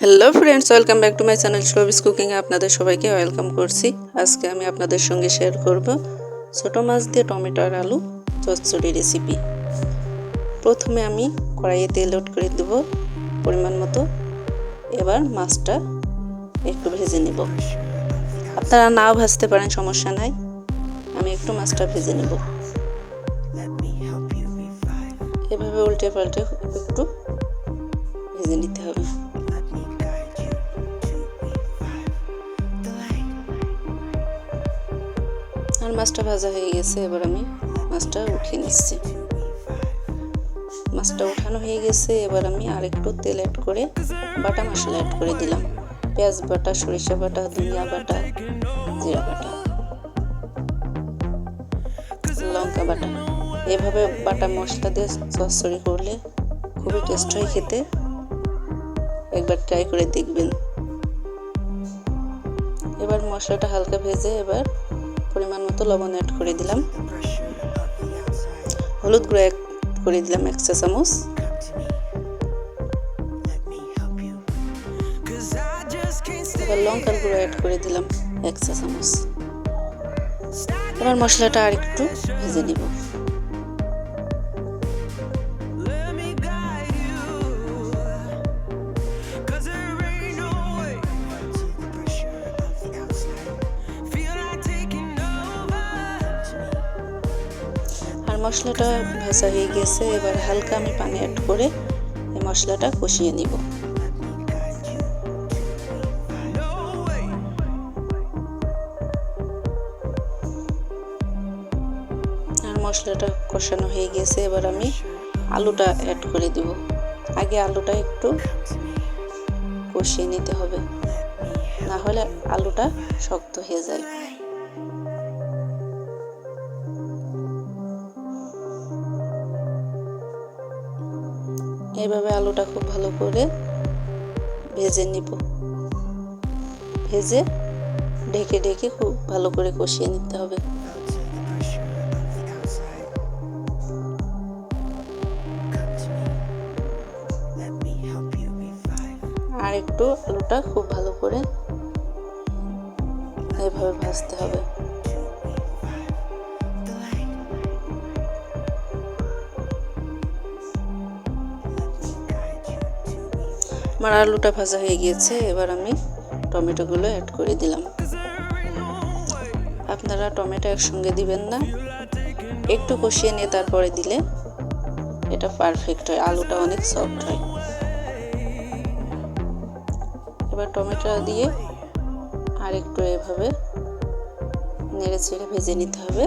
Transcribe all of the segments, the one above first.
Hello friends welcome back to my channel Shobis কুকিংয়ে আপনাদের সবাইকে welcome করছি। আজকে আমি আপনাদের সঙ্গে শেয়ার করব ছোটো মাছ দিয়ে টমেটো আর আলু চচ্চড়ি রেসিপি প্রথমে আমি কড়াইয়ে তেল লোড করে দেব পরিমাণ মতো। এবার মাছটা একটু ভেজে নেব। আপনারা নাও ভাজতে পারেন, সমস্যা নাই। আমি একটু মাছটা ভেজে নেব। এভাবে উল্টে পাল্টে একটু ভেজে নিতে হবে। আর মাছটা ভাজা হয়ে গেছে, এবার আমি মাছটা উঠিয়ে নিচ্ছি। মাছটা উঠানো হয়ে গেছে, এবার আমি আরেকটু তেল অ্যাড করে বাটা মশলা অ্যাড করে দিলাম। পেঁয়াজ বাটা, সরিষা বাটা, ধনিয়া বাটা, জিরা বাটা, লঙ্কা বাটা। এভাবে বাটা মশলা দিয়ে চচ্চড়ি করলে খুবই টেস্ট হয় খেতে। একবার ট্রাই করে দেখবেন। এবার মশলাটা হালকা ভেজে এবার পরিমাণ মতো লবণ অ্যাড করে দিলাম। হলুদ গুঁড়ো অ্যাড করে দিলাম এক চা চামচ। এবার লঙ্কার গুঁড়ো অ্যাড করে দিলাম এক চা চামচ। এবার মশলাটা আর একটু ভেজে নিব। মশলাটা ভাজা হয়ে গেছে, এবার হালকা আমি পানি অ্যাড করে এই মশলাটা কষিয়ে নিব। আর মশলাটা কষানো হয়ে গেছে, এবার আমি আলুটা অ্যাড করে দিব। আগে আলুটা একটু কষিয়ে নিতে হবে, না হলে আলুটা শক্ত হয়ে যায়। এইভাবে আলুটা খুব ভালো করে ভেজে নিব। ভেজে ঢেকে ঢেকে খুব ভালো করে কষিয়ে নিতে হবে। আর একটু আলুটা খুব ভালো করে এইভাবে ভাজতে হবে। আমার আলুটা ভাজা হয়ে গিয়েছে, এবার আমি টমেটোগুলো অ্যাড করে দিলাম। আপনারা টমেটো একসঙ্গে দিবেন না। একটু কষিয়ে নিয়ে তারপরে দিলে এটা পারফেক্ট হয়, আলুটা অনেক সফট হয়। এবার টমেটো দিয়ে আর একটু এভাবে নেড়ে ছেড়ে ভেজে নিতে হবে।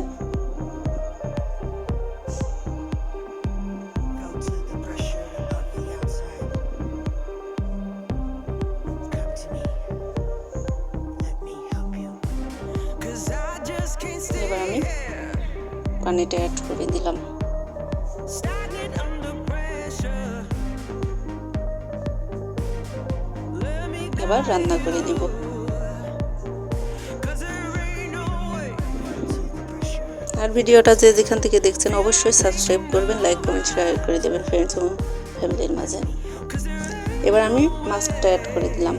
পানিটা অ্যাড করে দিলাম। এবার রান্না করে দিব আর ভিডিওটা যে যেখান থেকে দেখছেন অবশ্যই সাবস্ক্রাইব করবেন লাইক কমেন্ট শেয়ার করে দেবেন ফ্রেন্ডস এবং ফ্যামিলির মাঝে। এবার আমি মাছটা অ্যাড করে দিলাম।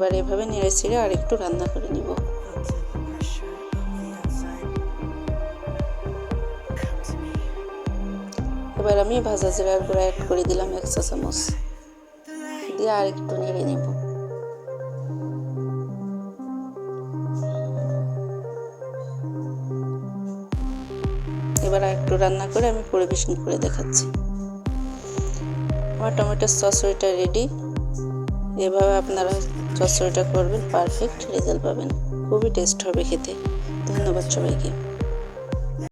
এবার এভাবে নেড়ে ছেড়ে আর একটু রান্না করে নিব। এবার আমি ভাজা জিরার গুঁড়া অ্যাড করে দিলাম এক চা চামচ। দিয়ে আর একটু নেড়ে নেব। এবার একটু রান্না করে আমি পরিবেশন করে দেখাচ্ছি। আমার টমেটোর সসটা রেডি এভাবে আপনারা চচ্চড়িটা করবেন পারফেক্ট রেজাল্ট পাবেন। খুবই টেস্ট হবে খেতে। ধন্যবাদ সবাইকে।